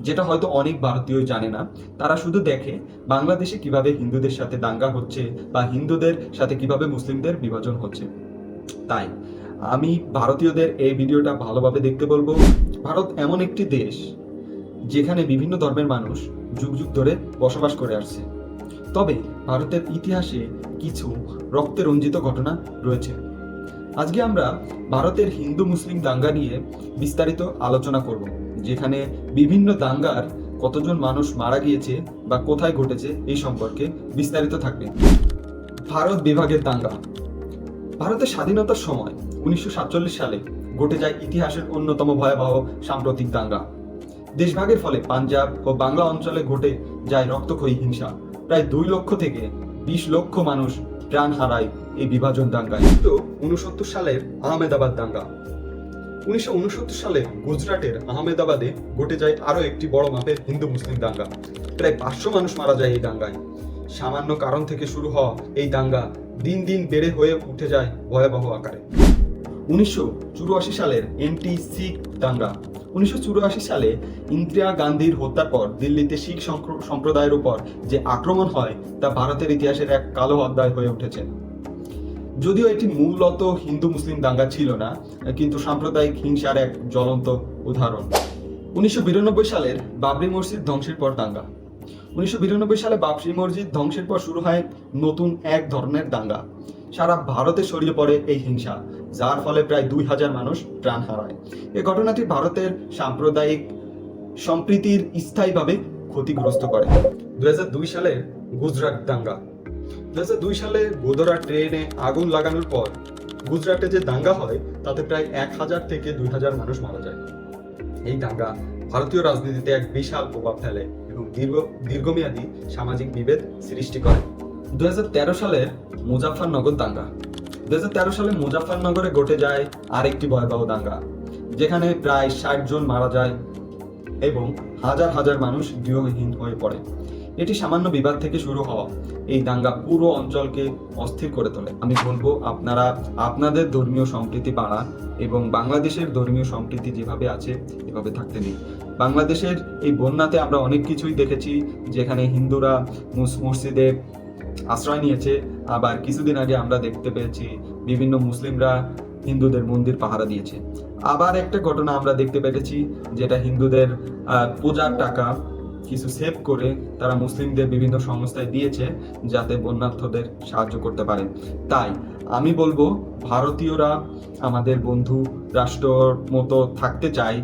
যেটা হয়তো অনেক ভারতীয় জানে না, তারা শুধু দেখে বাংলাদেশে কীভাবে হিন্দুদের সাথে দাঙ্গা হচ্ছে বা হিন্দুদের সাথে কীভাবে মুসলিমদের বিভাজন হচ্ছে। তাই, আমি ভারতীয়দের এই ভিডিওটা ভালোভাবে দেখতে বলব। ভারত এমন একটি দেশ যেখানে বিভিন্ন ধর্মের মানুষ যুগ যুগ ধরে বসবাস করে আসছে। তবে ভারতের ইতিহাসে কিছু রক্তে রঞ্জিত ঘটনা রয়েছে। আজকে আমরা ভারতের হিন্দু মুসলিম দাঙ্গা নিয়ে বিস্তারিত আলোচনা করব। যেখানে বিভিন্ন দাঙ্গার কতজন মানুষ মারা গিয়েছে বা কোথায় ঘটেছে এই সম্পর্কে বিস্তারিত থাকবে। ভারত বিভাগের দাঙ্গা। ভারতের স্বাধীনতার সময় উনিশশো সালে ঘটে যায় ইতিহাসের অন্যতম ভয়াবহ সাম্প্রতিক দাঙ্গা। দেশভাগের ফলে পাঞ্জাব ও বাংলা অঞ্চলে ঘটে যায় রক্তক্ষয়ী হিংসা। প্রায় দুই লক্ষ থেকে বিশ লক্ষ মানুষ প্রাণ হারায় এই বিভাজন দাঙ্গায়। তো উনসত্তর সালের আহমেদাবাদ দাঙ্গা। উনিশশো উনসত্তর সালে গুজরাটের আহমেদাবাদে ঘটে যায় আরও একটি বড় মাপের হিন্দু মুসলিম দাঙ্গা। প্রায় পাঁচশো মানুষ মারা যায় এই দাঙ্গায়। সামান্য কারণ থেকে শুরু হওয়া এই দাঙ্গা দিন দিন বেড়ে হয়ে উঠে যায় ভয়াবহ আকারে। উনিশশো চুরাশি সালের এন্টি শিখ দাঙ্গা। উনিশশো চুরাশি সালে ইন্দিরা গান্ধীর হত্যার পর দিল্লিতে শিখ সম্প্রদায়ের উপর যে আক্রমণ হয়, তা ভারতের ইতিহাসের এক কালো অধ্যায় হয়ে উঠেছে। যদিও এটি মূলত হিন্দু মুসলিম দাঙ্গা ছিল না, কিন্তু সাম্প্রদায়িক হিংসার এক জ্বলন্ত উদাহরণ। উনিশশো বিরানব্বই সালের বাবরি মসজিদ ধ্বংসের পর দাঙ্গা। উনিশশো বিরানব্বই সালে বাবরি মসজিদ ধ্বংসের পর শুরু হয় নতুন এক ধরনের দাঙ্গা। সারা ভারতে ছড়িয়ে পড়ে এই হিংসা, যার ফলে প্রায় দুই হাজার মানুষ প্রাণ হারায়। এ ঘটনাটি ভারতের সাম্প্রদায়িক সম্প্রীতির স্থায়ীভাবে ক্ষতিগ্রস্ত করে। দুই হাজার দুই সালে গুজরাট দাঙ্গা। দুই সালে গোদরা ট্রেনে আগুন লাগানোর পর গুজরাটে যে দাঙ্গা হয়, তাতে প্রায় এক হাজার থেকে দুই হাজার মানুষ মারা যায়। এই দাঙ্গা ভারতীয় রাজনীতিতে এক বিশাল প্রভাব ফেলে এবং দীর্ঘ, দীর্ঘমেয়াদী সামাজিক বিভেদ সৃষ্টি করে। দু সালের মুজাফফরনগর দাঙ্গা। দুই হাজার তেরো সালে মুজাফফরনগরে ঘটে যায় আরেকটি ভয়াবহ দাঙ্গা, যেখানে প্রায় ষাট জন মারা যায় এবং হাজার হাজার মানুষ গৃহহীন হয়ে পড়ে। এটি সামান্য বিবাদ থেকে শুরু হওয়া। এই দাঙ্গা পুরো অঞ্চলকে অস্থির করে তোলে। আমি বলব, আপনারা, আপনাদের ধর্মীয় সম্প্রীতি বাড়ান এবং বাংলাদেশের ধর্মীয় সম্প্রীতি যেভাবে আছে, এভাবে থাকতে নেই বাংলাদেশের এই বন্যাতে আমরা অনেক কিছুই দেখেছি, যেখানে হিন্দুরা মুস- মসজিদে আশ্রয় নিয়েছে। আবার কিছুদিন আগে আমরা দেখতে পেয়েছি, বিভিন্ন মুসলিমরা হিন্দুদের মন্দির পাহারা দিয়েছে। আবার একটা ঘটনা আমরা দেখতে পেরেছি, যেটা হিন্দুদের পূজার টাকা কিছু সেভ করে তারা মুসলিমদের বিভিন্ন সংস্থায় দিয়েছে যাতে বন্যার্থদের সাহায্য করতে পারে। তাই আমি বলব, ভারতীয়রা আমাদের বন্ধু রাষ্ট্রর মতো থাকতে চায়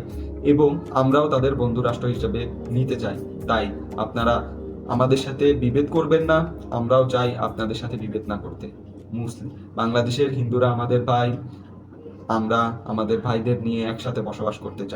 এবং আমরাও তাদের বন্ধু রাষ্ট্র হিসেবে নিতে চাই। তাই আপনারা আমাদের সাথে বিভেদ করবেন না, আমরাও চাই আপনাদের সাথে বিভেদ না করতে। মুসলিম, বাংলাদেশের হিন্দুরা আমাদের ভাই, আমরা আমাদের ভাইদের নিয়ে একসাথে বসবাস করতে চাই।